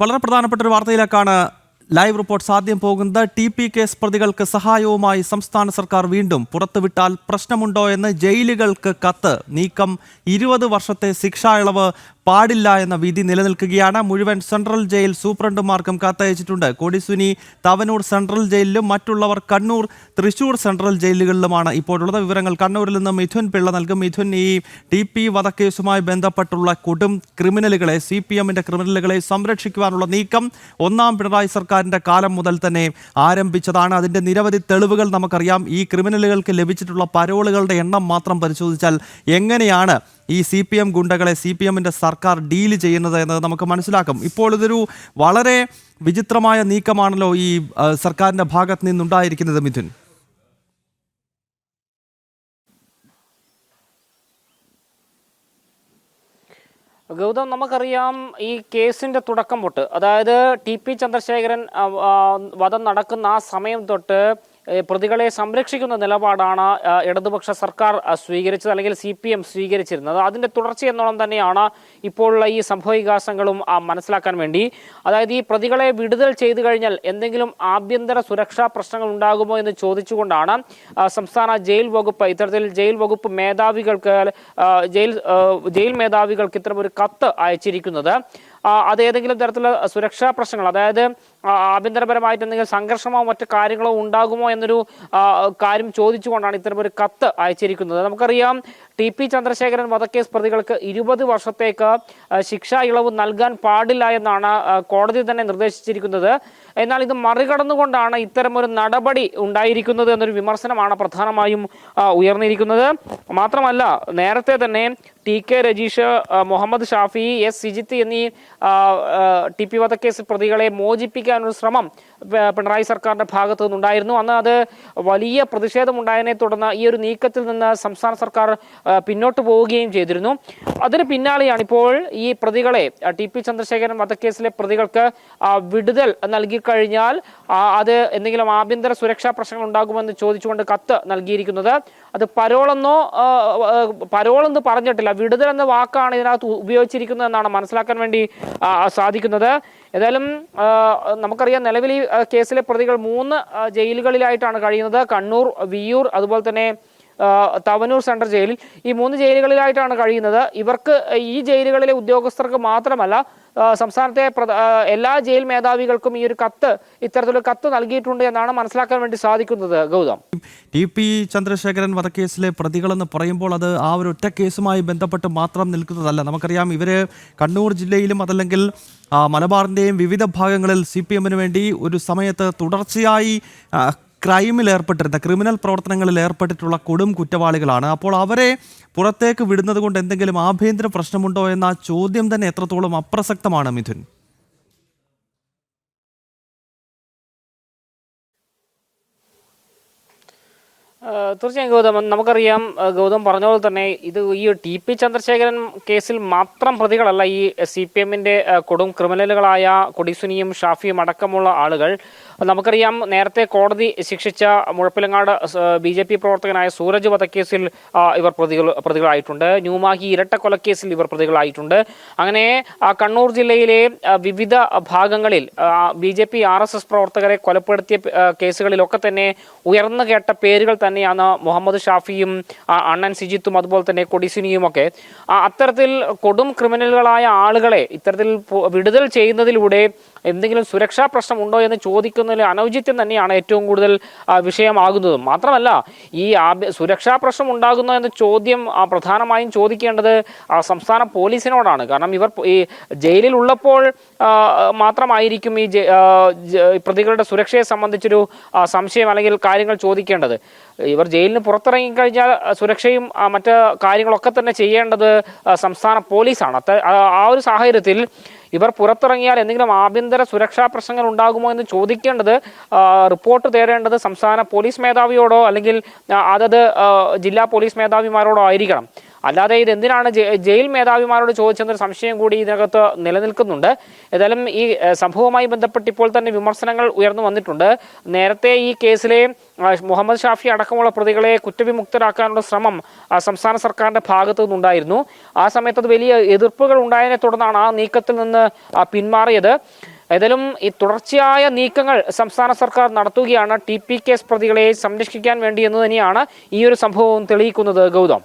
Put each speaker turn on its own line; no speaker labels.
വളരെ പ്രധാനപ്പെട്ട ഒരു വാർത്തയിലേക്കാണ് ലൈവ് റിപ്പോർട്ട് സാധ്യം പോകുന്നത്. ടി പി കേസ് പ്രതികൾക്ക് സഹായവുമായി സംസ്ഥാന സർക്കാർ വീണ്ടും പുറത്തുവിട്ടാൽ പ്രശ്നമുണ്ടോ എന്ന് ജയിലുകൾക്ക് കത്ത്. നീക്കം ഇരുപത് വർഷത്തെ ശിക്ഷാ ഇളവ് പാടില്ല എന്ന വിധി നിലനിൽക്കുകയാണ്. മുഴുവൻ സെൻട്രൽ ജയിൽ സൂപ്രണ്ടുമാർക്കും കത്തയച്ചിട്ടുണ്ട്. കൊടിസുനി തവനൂർ സെൻട്രൽ ജയിലിലും മറ്റുള്ളവർ കണ്ണൂർ തൃശൂർ സെൻട്രൽ ജയിലുകളിലുമാണ് ഇപ്പോഴുള്ളത്. വിവരങ്ങൾ കണ്ണൂരിൽ നിന്ന് മിഥുൻ പിള്ള നൽകും. മിഥുൻ ഈ ടി പി വധക്കേസുമായി ബന്ധപ്പെട്ടുള്ള കൊടും ക്രിമിനലുകളെ സി പി എമ്മിന്റെ ക്രിമിനലുകളെ സംരക്ഷിക്കുവാനുള്ള നീക്കം ഒന്നാം പിണറായി സർക്കാരിന്റെ കാലം മുതൽ തന്നെ ആരംഭിച്ചതാണ്. അതിന്റെ നിരവധി തെളിവുകൾ നമുക്കറിയാം. ഈ ക്രിമിനലുകൾക്ക് ലഭിച്ചിട്ടുള്ള പരോളുകളുടെ എണ്ണം മാത്രം പരിശോധിച്ചാൽ എങ്ങനെയാണ് ഈ സി പി എം ഗുണ്ടകളെ സി പി എമ്മിന്റെ സർക്കാർ ഡീൽ ചെയ്യുന്നത് എന്നത് നമുക്ക് മനസ്സിലാക്കും. ഇപ്പോൾ ഇതൊരു വളരെ വിചിത്രമായ നീക്കമാണല്ലോ ഈ സർക്കാരിന്റെ ഭാഗത്ത് നിന്നുണ്ടായിരിക്കുന്നത് മിഥുൻ.
ഗൗതം നമുക്കറിയാം ഈ കേസിന്റെ തുടക്കം തൊട്ട് അതായത് ടി പി ചന്ദ്രശേഖരൻ വധം നടക്കുന്ന ആ സമയം തൊട്ട് പ്രതികളെ സംരക്ഷിക്കുന്ന നിലപാടാണ് ഇടതുപക്ഷ സർക്കാർ സ്വീകരിച്ചത് അല്ലെങ്കിൽ സി പി എം സ്വീകരിച്ചിരുന്നത്. അതിന്റെ തുടർച്ച എന്നോണം തന്നെയാണ് ഇപ്പോഴുള്ള ഈ സംഭവവികാസങ്ങളും മനസ്സിലാക്കാൻ വേണ്ടി. അതായത് ഈ പ്രതികളെ വിടുതൽ ചെയ്തു കഴിഞ്ഞാൽ എന്തെങ്കിലും ആഭ്യന്തര സുരക്ഷാ പ്രശ്നങ്ങൾ ഉണ്ടാകുമോ എന്ന് ചോദിച്ചുകൊണ്ടാണ് സംസ്ഥാന ജയിൽ വകുപ്പ് ഇത്തരത്തിൽ ജയിൽ വകുപ്പ് മേധാവികൾക്ക് ജയിൽ ജയിൽ മേധാവികൾക്ക് ഇത്തരം ഒരു കത്ത് അയച്ചിരിക്കുന്നത്. അത് ഏതെങ്കിലും തരത്തിലുള്ള സുരക്ഷാ പ്രശ്നങ്ങൾ അതായത് ആഭ്യന്തരപരമായിട്ട് എന്തെങ്കിലും സംഘർഷമോ മറ്റു കാര്യങ്ങളോ ഉണ്ടാകുമോ എന്നൊരു കാര്യം ചോദിച്ചുകൊണ്ടാണ് ഇത്തരം ഒരു കത്ത് അയച്ചിരിക്കുന്നത്. നമുക്കറിയാം ടി പി ചന്ദ്രശേഖരൻ വധക്കേസ് പ്രതികൾക്ക് ഇരുപത് വർഷത്തേക്ക് ശിക്ഷ ഇളവ് നൽകാൻ പാടില്ല എന്നാണ് കോടതി തന്നെ നിർദ്ദേശിച്ചിരിക്കുന്നത്. എന്നാൽ ഇത് മറികടന്നുകൊണ്ടാണ് ഇത്തരം ഒരു നടപടി ഉണ്ടായിരിക്കുന്നത് എന്നൊരു വിമർശനമാണ് പ്രധാനമായും ഉയർന്നിരിക്കുന്നത്. മാത്രമല്ല നേരത്തെ തന്നെ T K Rajeesh Muhammad Shafi S Sijith എന്നീ ടി പി വധക്കേസ് പ്രതികളെ മോചിപ്പിക്കാനൊരു ശ്രമം പിണറായി സർക്കാരിന്റെ ഭാഗത്തു നിന്നുണ്ടായിരുന്നു. അന്ന് അത് വലിയ പ്രതിഷേധമുണ്ടായതിനെ തുടർന്ന് ഈ ഒരു നീക്കത്തിൽ നിന്ന് സംസ്ഥാന സർക്കാർ പിന്നോട്ട് പോവുകയും ചെയ്തിരുന്നു. അതിന് പിന്നാലെയാണ് ഇപ്പോൾ ഈ പ്രതികളെ ടി പി ചന്ദ്രശേഖരൻ വധക്കേസിലെ പ്രതികൾക്ക് വിടുതൽ നൽകി കഴിഞ്ഞാൽ അത് എന്തെങ്കിലും ആഭ്യന്തര സുരക്ഷാ പ്രശ്നങ്ങൾ ഉണ്ടാകുമെന്ന് ചോദിച്ചുകൊണ്ട് കത്ത് നൽകിയിരിക്കുന്നത്. അത് പരോളെന്നോ പരോളെന്ന് പറഞ്ഞിട്ടില്ല. വിടുതൽ എന്ന വാക്കാണ് ഇതിനകത്ത് ഉപയോഗിച്ചിരിക്കുന്നത് എന്നാണ് മനസ്സിലാക്കാൻ വേണ്ടി സാധിക്കുന്നത്. ഏതായാലും നമുക്കറിയാം നിലവിൽ ഈ കേസിലെ പ്രതികൾ മൂന്ന് ജയിലുകളിലായിട്ടാണ് കഴിയുന്നത്. കണ്ണൂർ വിയൂർ അതുപോലെ തന്നെ തവനൂർ സെൻട്രൽ ജയിലിൽ. ഈ മൂന്ന് ജയിലുകളിലായിട്ടാണ് കഴിയുന്നത്. ഇവർക്ക് ഈ ജയിലുകളിലെ ഉദ്യോഗസ്ഥർക്ക് മാത്രമല്ല സംസ്ഥാനത്തെ എല്ലാ ജയിൽ മേധാവികൾക്കും ഈ ഒരു കത്ത് ഇത്തരത്തിലൊരു കത്ത് നൽകിയിട്ടുണ്ട് എന്നാണ് മനസ്സിലാക്കാൻ വേണ്ടി സാധിക്കുന്നത് ഗൗതം.
ടി പി ചന്ദ്രശേഖരൻ വധക്കേസിലെ പ്രതികളെന്ന് പറയുമ്പോൾ അത് ആ ഒരു ഒറ്റ കേസുമായി ബന്ധപ്പെട്ട് മാത്രം നിൽക്കുന്നതല്ല. നമുക്കറിയാം ഇവർ കണ്ണൂർ ജില്ലയിലും അതല്ലെങ്കിൽ മലബാറിന്റെയും വിവിധ ഭാഗങ്ങളിൽ സി പി എമ്മിന് വേണ്ടി ഒരു സമയത്ത് തുടർച്ചയായി ക്രൈമിൽ ഏർപ്പെട്ടിരുന്ന ക്രിമിനൽ പ്രവർത്തനങ്ങളിൽ ഏർപ്പെട്ടിട്ടുള്ള കൊടും കുറ്റവാളികളാണ്. അപ്പോൾ അവരെ പുറത്തേക്ക് വിടുന്നത് കൊണ്ട് എന്തെങ്കിലും ആഭ്യന്തര പ്രശ്നമുണ്ടോ എന്ന ചോദ്യം തന്നെ എത്രത്തോളം അപ്രസക്തമാണ് മിഥുൻ?
തീർച്ചയായും ഗൗതം നമുക്കറിയാം ഗൗതം പറഞ്ഞ പോലെ തന്നെ ഇത് ഈ ടി പി ചന്ദ്രശേഖരൻ കേസിൽ മാത്രം പ്രതികളല്ല ഈ സി പി എമ്മിന്റെ കൊടും ക്രിമിനലുകളായ കൊടിസുനിയും ഷാഫിയും അടക്കമുള്ള ആളുകൾ. നമുക്കറിയാം നേരത്തെ കോടതി ശിക്ഷിച്ച മുഴപ്പിലങ്ങാട് ബി ജെ പി പ്രവർത്തകനായ സൂരജ് വധക്കേസിൽ ഇവർ പ്രതികൾ പ്രതികളായിട്ടുണ്ട്. ന്യൂമാഹി ഇരട്ടക്കൊലക്കേസിൽ ഇവർ പ്രതികളായിട്ടുണ്ട്. അങ്ങനെ കണ്ണൂർ ജില്ലയിലെ വിവിധ ഭാഗങ്ങളിൽ B J P R S S പ്രവർത്തകരെ കൊലപ്പെടുത്തിയ കേസുകളിലൊക്കെ തന്നെ ഉയർന്നു കേട്ട പേരുകൾ തന്നെയാണ് മുഹമ്മദ് ഷാഫിയും അണ്ണൻ സിജിത്തും അതുപോലെ തന്നെ കൊടിസിനിയും ഒക്കെ. അത്തരത്തിൽ കൊടും ക്രിമിനലുകളായ ആളുകളെ ഇത്തരത്തിൽ വിടുതൽ ചെയ്യുന്നതിലൂടെ എന്തെങ്കിലും സുരക്ഷാ പ്രശ്നം ഉണ്ടോ എന്ന് ചോദിക്കുന്നതിൽ അനൗചിത്യം തന്നെയാണ് ഏറ്റവും കൂടുതൽ വിഷയമാകുന്നത്. മാത്രമല്ല ഈ സുരക്ഷാ പ്രശ്നം ഉണ്ടാകുന്നോ എന്ന ചോദ്യം പ്രധാനമായും ചോദിക്കേണ്ടത് സംസ്ഥാന പോലീസിനോടാണ്. കാരണം ഇവർ ഈ ജയിലിൽ ഉള്ളപ്പോൾ മാത്രമായിരിക്കും ഈ പ്രതികളുടെ സുരക്ഷയെ സംബന്ധിച്ചൊരു സംശയം അല്ലെങ്കിൽ കാര്യങ്ങൾ ചോദിക്കേണ്ടത്. ഇവർ ജയിലിന് പുറത്തിറങ്ങി കഴിഞ്ഞാൽ സുരക്ഷയും മറ്റ് കാര്യങ്ങളൊക്കെ തന്നെ ചെയ്യേണ്ടത് സംസ്ഥാന പോലീസാണ്. ആ ഒരു സാഹചര്യത്തിൽ ഇവർ പുറത്തിറങ്ങിയാൽ എന്തെങ്കിലും ആഭ്യന്തര സുരക്ഷാ പ്രശ്നങ്ങൾ ഉണ്ടാകുമോ എന്ന് ചോദിക്കേണ്ടത് റിപ്പോർട്ട് തേടേണ്ടത് സംസ്ഥാന പോലീസ് മേധാവിയോടോ അല്ലെങ്കിൽ അതത് ജില്ലാ പോലീസ് മേധാവിമാരോടോ ആയിരിക്കണം. അല്ലാതെ ഇത് എന്തിനാണ് ജയിൽ മേധാവിമാരോട് ചോദിച്ചെന്നൊരു സംശയം കൂടി ഇതിനകത്ത് നിലനിൽക്കുന്നുണ്ട്. ഏതായാലും ഈ സംഭവവുമായി ബന്ധപ്പെട്ട് ഇപ്പോൾ തന്നെ വിമർശനങ്ങൾ ഉയർന്നു വന്നിട്ടുണ്ട്. നേരത്തെ ഈ കേസിലെ മുഹമ്മദ് ഷാഫി അടക്കമുള്ള പ്രതികളെ കുറ്റവിമുക്തരാക്കാനുള്ള ശ്രമം സംസ്ഥാന സർക്കാരിന്റെ ഭാഗത്തു നിന്നുണ്ടായിരുന്നു. ആ സമയത്ത് അത് വലിയ എതിർപ്പുകൾ ഉണ്ടായതിനെ തുടർന്നാണ് ആ നീക്കത്തിൽ നിന്ന് പിന്മാറിയത്. ഏതായാലും ഈ തുടർച്ചയായ നീക്കങ്ങൾ സംസ്ഥാന സർക്കാർ നടത്തുകയാണ്. ടി പി കേസ് പ്രതികളെ സംരക്ഷിക്കാൻ വേണ്ടി എന്ന് തന്നെയാണ് ഈ ഒരു സംഭവം തെളിയിക്കുന്നത് ഗൗതം.